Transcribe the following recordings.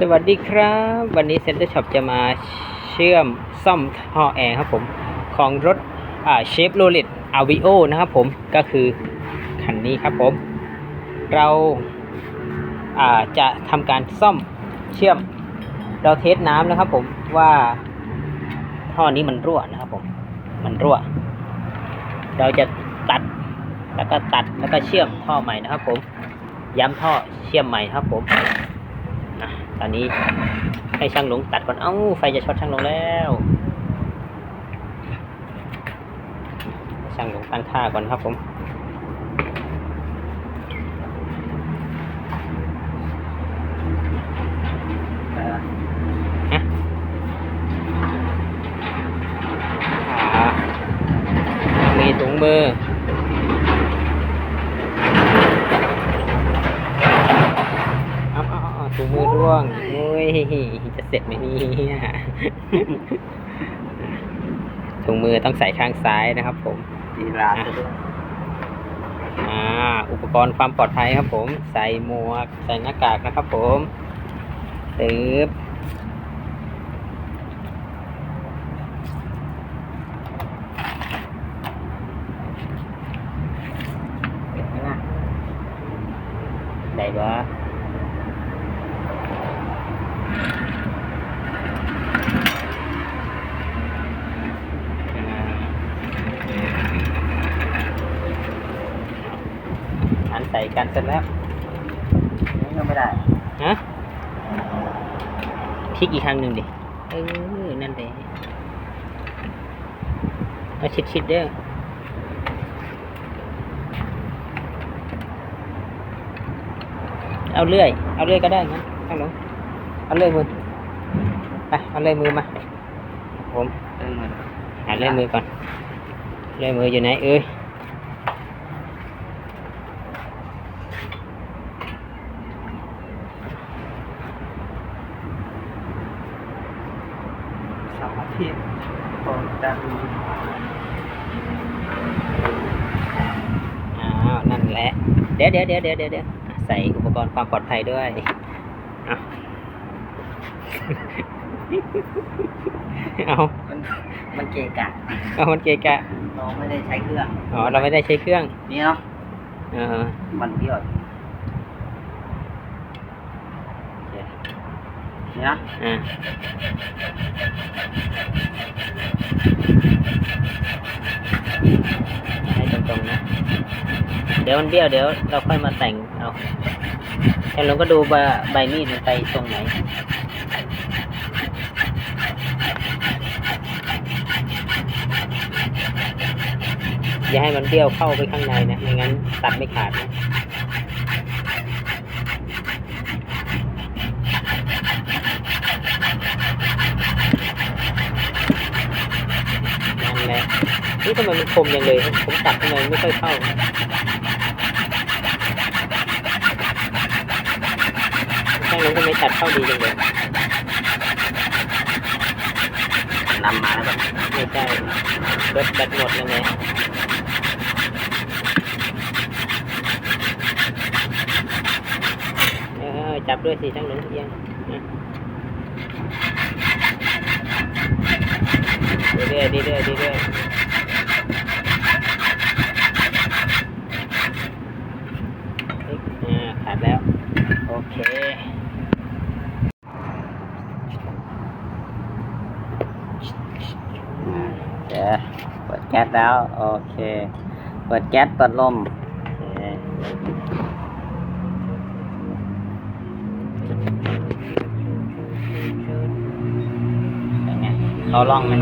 สวัสดีครับ วันนี้เซ็นเตอร์ช็อปจะมาเชื่อมซ่อมท่อแอร์ครับผม ของรถอ่าเชฟโรเลตอาวิโอนะครับผมก็คือคันนี้ครับผม เราอ่าจะทำการซ่อมเชื่อมเราเทสน้ำนะครับผมว่าท่อนี้มันรั่วนะครับผม มันรั่ว เราจะตัดแล้วก็ตัดแล้วก็เชื่อมท่อใหม่นะครับผม ย้ำท่อเชื่อมใหม่ครับผม ตอนนี้ให้ช่างหลงตัดก่อนเอ้าไฟจะช็อตช่างหลงแล้วช่างหลงตั้งท่าก่อนครับผม ฮะอ่ามีถุงมือ เอาเอาเอาถุงมือร่วงโอ้ย จะเสร็จไหมเนี่ยถุงมือต้องใส่ข้างซ้ายนะครับผมดีลาซะด้วยอ่าอุปกรณ์ความปลอดภัยครับผม ใส่หมวก ใส่หน้ากากนะครับผมตึ๊บ เห็นไหมล่ะ ได้ปะอันใส่ กันเสร็จแล้วนี่ก็ไม่ได้ฮะพลิกอีกครั้งหนึ่งดิเออนั่นเลยเอาชิดชิดๆเด้อเอาเลื่อย เอาเลื่อยก็ได้นะข้างหลังเอาเลื่อยมือไปเอาเลื่อยมือมา ผมเออมันหาเลื่อยมือก่อน เลื่อยมืออยู่ไหนเอ้ย สามอาทิตย์ผม จะดูอ้าวนั่นแหละเดี๋ยวเดี๋ยวเดี๋ยวเดี๋ยวเดี๋ยวเดี๋ยวใส่อุปกรณ์ความปลอดภัยด้วยเอาเอามันมันเกะกะเอามันเกะกะ เราไม่ได้ใช้เครื่อง อ๋อ เราไม่ได้ใช้เครื่อง นี่เนาะเออมันเบี้ยว นะอ่าให้ตรงๆนะ เดี๋ยวมันเบี้ยวเดี๋ยวเราค่อยมาแต่งเอาแต่เราก็ดูใบใบมีดมันไปตรงไหนอย่าให้มันเบี้ยวเข้าไปข้างในนะไม่งั้นตัดไม่ขาดนะ นั่นแหละนี่ทำไมมันคมยังเลยผมตัดทำไมมันไม่ค่อยเข้าช่างลงทำไมตัดเข้าดีจังเลยนำมาแล้วแบบไม่ใช่รถแบตหมดแล้วไงเออจับด้วยสิช่างหลงเอียงนะดี เรื่อยดีเรื่อยดีเรื่อยเอ๊ะอ่าขาดแล้ว โอเคเดี๋ยวเปิดแก๊สแล้ว โอเค เปิดแก๊สเปิดลม เขาล่องไหม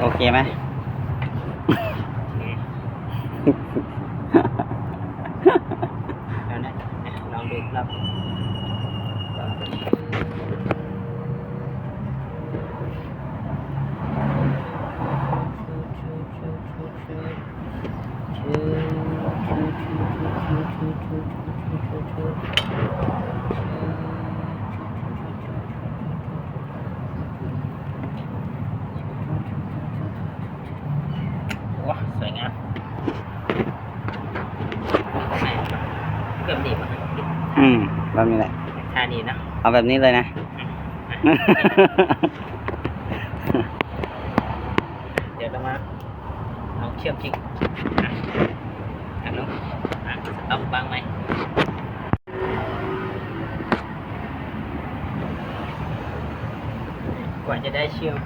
โอเคไหมเอานะนะลองดูครับช ว้าสวยงามเกือบดีมากอืมแบบนี้แหละท่านี้นะเอาแบบนี้เลยนะ เดี๋ยวเรามาเอาเชือกจริงอะอะลง เอาบางไหมกว่าจะได้เชือม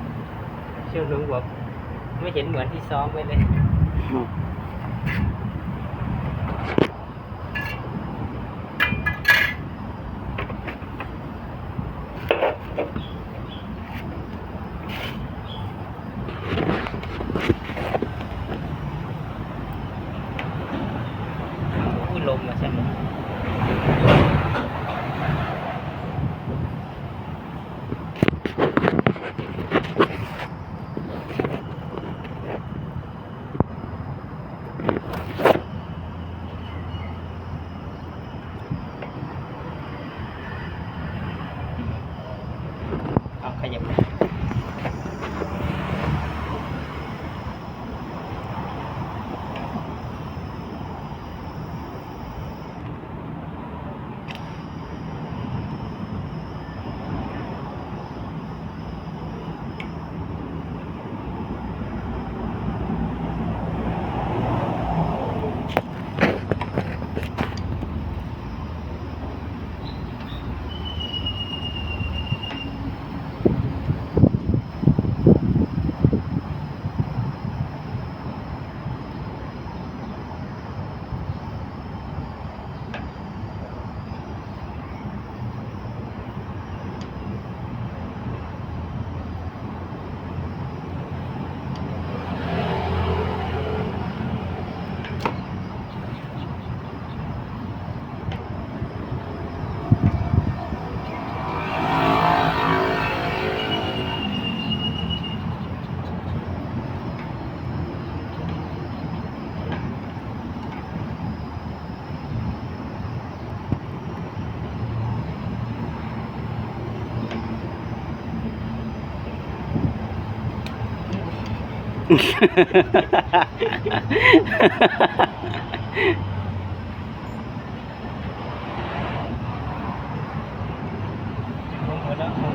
เชือกลงหัวไม่เห็นเหมือนที่ซ้อมไว้เลย อุ้ยลมมาใช่ไหมเอา ขยับ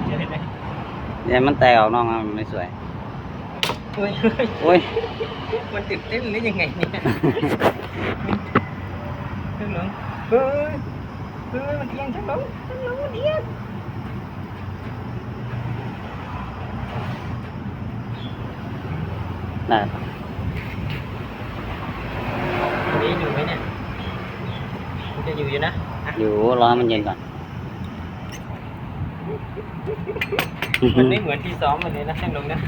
เฉยเลยเดี๋ยวมันแตกออกนอกนะมันไม่สวยเฮ้ยเฮ้ยโอ้ยมันตื่นเต้นหรือยังไงเนี่ยช่างหลงเฮ้ยเฮ้ยมันเอียงช่างหลงช่างหลงมันเอียง ได้นี่อยู่ไหมเนี่ยมันจะอยู่อยู่นะอะอยู่รอให้มันเย็นก่อน มันไม่เหมือนที่ซ้อมมันเลยนะช่างลงนะ